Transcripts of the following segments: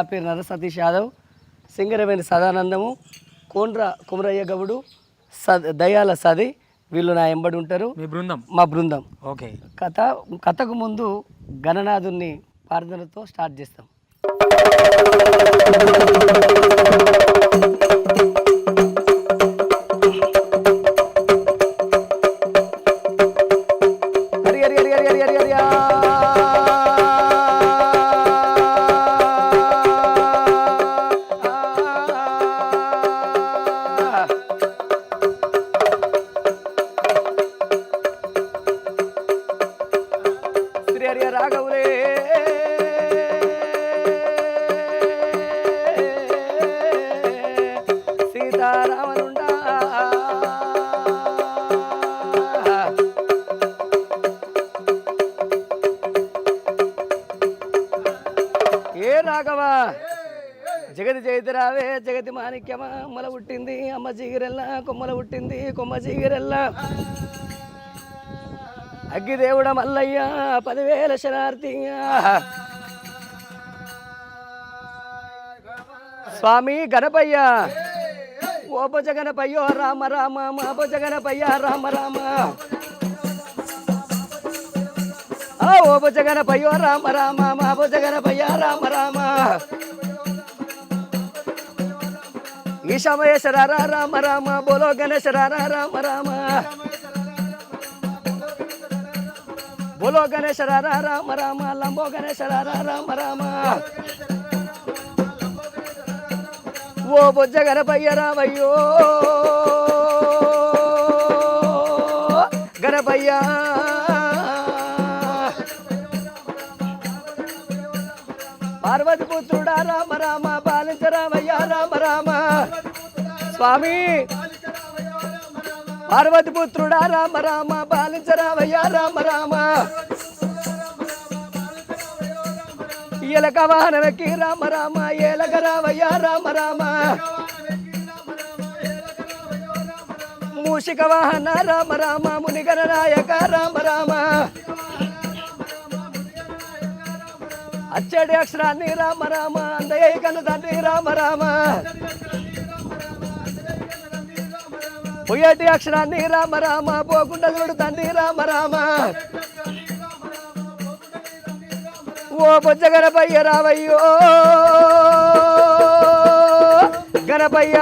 పేరు నర సతీష్ యాదవ్ సింగరవేణి సదానందము కోండ్ర కుమరయ్య గౌడు సద్ దయాల సది వీళ్ళు నా ఎంబడి ఉంటారు. మీ బృందం? మా బృందం. ఓకే. కథ కథకు ముందు గణనాథుని ప్రార్థనతో స్టార్ట్ చేస్తాం. శ్రీ రాఘవులే. సీతారామనుండా. ఏ రాఘవా? జగతి జయతిరావే జగతి మాణిక్యమా? అమ్మల పుట్టింది అమ్మ చీగిరెల్లా కొమ్మల పుట్టింది కొమ్మ చీగిరెల్లా అగ్గిదేవుడ మల్లయ్య పదివేల శనార్థి స్వామి గణపయ్య. ఓ గణపయ్యో రామ రామ మా గణపయ్య రామ రామ. ఆ గణపయ్యో రామ రామ మా భుజ గణపయ్య రామ రామ. ఈశామయేశ్వర రామ రామ బోలో గణేశ్వర రామ రామ బోలో గణేశ్వర రామ రామ లంబో గణేశ్వర రామ రామ ఓ బొజ్జ గణపయ్య రామయ్యో. గణపయ్య. పార్వతి పుత్రుడా రామ రామ బాలించ రామయ్య రామ రామ. స్వామి. పార్వతి పుత్రుడా రామ రామ బాలించరామయ్య రామ రామ. ఎలక వాహనకి రామ రామ ఏలక రామయ్య రామ రామ. మూషిక వాహన రామ రామ మునిగర నాయక రామ రామ. అచ్చడి అక్షరాన్ని రామ రామ అందయ్య కను తండ్రి రామ రామ. పొయ్యటి అక్షరాన్ని రామ రామ పోకుండా చూడు తండ్రి రామ రామ. ఓ బొజ్జ గణపయ్య రావయ్యో. గణపయ్య.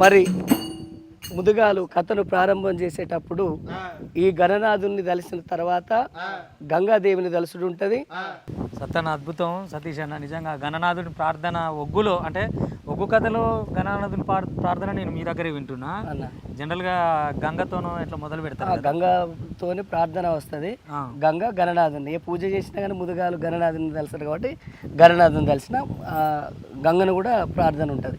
మరి ముదుగాలు కథను ప్రారంభం చేసేటప్పుడు ఈ గణనాథుని కలిసిన తర్వాత గంగాదేవిని దలుసుడు ఉంటుంది సత్యన అద్భుతం సతీష్ అన్న నిజంగా గణనాథుని ప్రార్థన ఒగ్గులో అంటే ఒగ్గు కథలో గణనాథుని పార్- ప్రార్థన నేను మీ దగ్గరే వింటున్నా. అన్న. జనరల్గా గంగతోనూ ఇట్లా మొదలు కదా. గంగతోని ప్రార్థన వస్తుంది. గంగ గణనాథుని ఏ పూజ చేసినా కానీ ముదుగాలు గణనాథుని తెలుస్తుంది కాబట్టి గణనాథుని తెలిసిన గంగను కూడా ప్రార్థన ఉంటుంది.